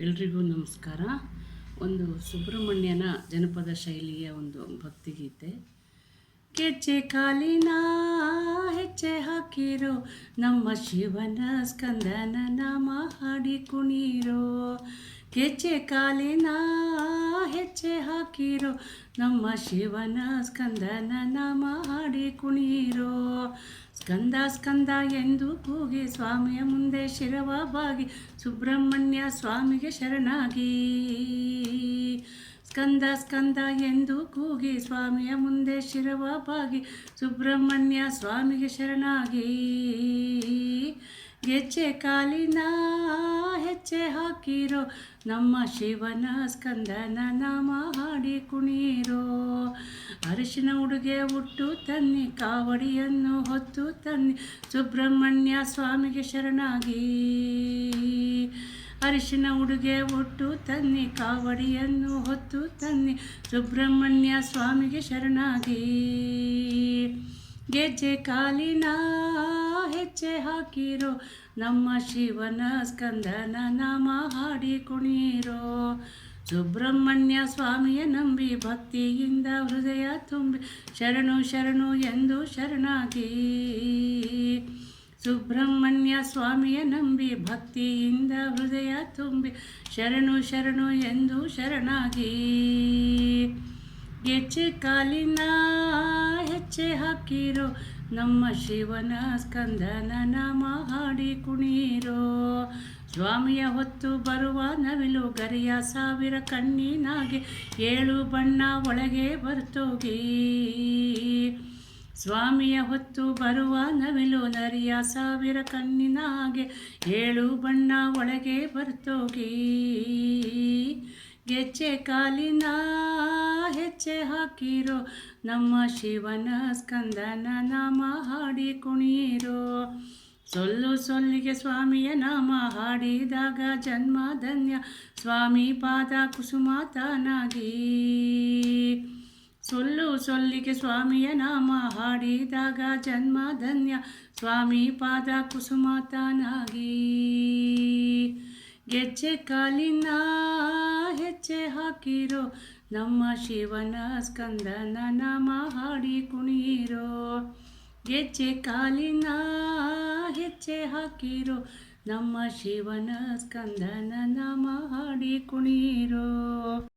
ಎಲ್ರಿಗೂ ನಮಸ್ಕಾರ. ಒಂದು ಸುಬ್ರಹ್ಮಣ್ಯನ ಜನಪದ ಶೈಲಿಯ ಒಂದು ಭಕ್ತಿಗೀತೆ. ಕೆಚ್ಚೆ ಕಾಲಿನ ಹೆಚ್ಚೆ ಹಾಕಿರೋ, ನಮ್ಮ ಶಿವನ ಸ್ಕಂದನ ನಾಮ ಹಾಡಿ ಕುಣೀರೋ. ಕೆಚ್ಚೆ ಕಾಲಿನ ಹೆಜ್ಜೆ ಹಾಕಿರೋ ನಮ್ಮ ಶಿವನ ಸ್ಕಂದನ ನಾಮ ಹಾಡಿ ಕುಣೀರೋ ಸ್ಕಂದ ಸ್ಕಂದ ಎಂದು ಕೂಗಿ ಸ್ವಾಮಿಯ ಮುಂದೆ ಶಿರವ ಬಾಗಿ ಸುಬ್ರಹ್ಮಣ್ಯ ಸ್ವಾಮಿಗೆ ಶರಣಾಗಿ. ಸ್ಕಂದ ಸ್ಕಂದ ಎಂದು ಕೂಗಿ ಸ್ವಾಮಿಯ ಮುಂದೆ ಶಿರವ ಬಾಗಿ ಸುಬ್ರಹ್ಮಣ್ಯ ಸ್ವಾಮಿಗೆ ಶರಣಾಗಿ. ಗೆಜ್ಜೆ ಕಾಲಿನ ಹೆಜ್ಜೆ ಹಾಕಿರೋ ನಮ್ಮ ಶಿವನ ಸ್ಕಂದನ ನಾಮ ಹಾಡಿ ಕುಣೀರೋ. ಅರಿಶಿನ ಉಡುಗೆ ಉಟ್ಟು ತನ್ನಿ, ಕಾವಡಿಯನ್ನು ಹೊತ್ತು ತನ್ನಿ, ಸುಬ್ರಹ್ಮಣ್ಯ ಸ್ವಾಮಿಗೆ ಶರಣಾಗಿ. ಅರಿಶಿನ ಉಡುಗೆ ಉಟ್ಟು ತನ್ನಿ, ಕಾವಡಿಯನ್ನು ಹೊತ್ತು ತನ್ನಿ, ಸುಬ್ರಹ್ಮಣ್ಯ ಸ್ವಾಮಿಗೆ ಶರಣಾಗಿ. ಗೆಜ್ಜೆ ಕಾಲಿನ ಹೆಜ್ಜೆ ಹಾಕಿರೋ, ನಮ್ಮ ಶಿವನ ಸ್ಕಂದನ ನಾಮ ಹಾಡಿ ಕುಣಿರೋ. ಸುಬ್ರಹ್ಮಣ್ಯ ಸ್ವಾಮಿಯ ನಂಬಿ ಭಕ್ತಿಯಿಂದ ಹೃದಯ ತುಂಬಿ, ಶರಣು ಶರಣು ಎಂದು ಶರಣಾಗಿ. ಸುಬ್ರಹ್ಮಣ್ಯ ಸ್ವಾಮಿಯ ನಂಬಿ ಭಕ್ತಿಯಿಂದ ಹೃದಯ ತುಂಬಿ, ಶರಣು ಶರಣು ಎಂದು ಶರಣಾಗಿ. ಗೆಚ್ಚೆ ಕಾಲಿನ ಹೆಚ್ಚೆ ಹಾಕಿರೋ ನಮ್ಮ ಶಿವನ ಸ್ಕಂದನ ನಾಮ ಹಾಡಿ ಕುಣೀರೋ. ಸ್ವಾಮಿಯ ಹೊತ್ತು ಬರುವ ನವಿಲು ಗರಿಯ ಸಾವಿರ ಕಣ್ಣಿನಾಗೆ ಏಳು ಬಣ್ಣ ಒಳಗೆ ಬರ್ತೋಗಿ. ಸ್ವಾಮಿಯ ಹೊತ್ತು ಬರುವ ನವಿಲು ನರಿಯ ಸಾವಿರ ಕಣ್ಣಿನಾಗೆ ಏಳು ಬಣ್ಣ ಒಳಗೆ ಬರ್ತೋಗಿ. ಗೆಜ್ಜೆ ಕಾಲಿನ ಹೆಜ್ಜೆ ಹಾಕಿರೋ, ನಮ್ಮ ಶಿವನ ಸ್ಕಂದನ ನಾಮ ಹಾಡಿ ಕುಣಿಯಿರೋ. ಸೊಲ್ಲು ಸೊಲ್ಲಿಗೆ ಸ್ವಾಮಿಯ ನಾಮ ಹಾಡಿದಾಗ ಜನ್ಮ ಧನ್ಯ, ಸ್ವಾಮಿ ಪಾದ ಕುಸುಮಾತನಾಗಿ. ಸೊಲ್ಲು ಸೊಲ್ಲಿಗೆ ಸ್ವಾಮಿಯ ನಾಮ ಹಾಡಿದಾಗ ಜನ್ಮ ಧನ್ಯ, ಸ್ವಾಮಿ ಪಾದ ಕುಸುಮಾತನಾಗೀ. ತಾನಾಗಿ ಗೆಜ್ಜೆ ಕಾಲಿನ ಹೆಜ್ಜೆ ಹಾಕಿರೋ, ನಮ್ಮ ಶಿವನ ಸ್ಕಂದನ ನಮ ಹಾಡಿ ಕುಣೀರೋ ಗೆಜ್ಜೆ ಕಾಲಿನ ಹೆಜ್ಜೆ ಹಾಕಿರೋ, ನಮ್ಮ ಶಿವನ ಸ್ಕಂದನ ನಮ ಹಾಡಿ ಕುಣೀರೋ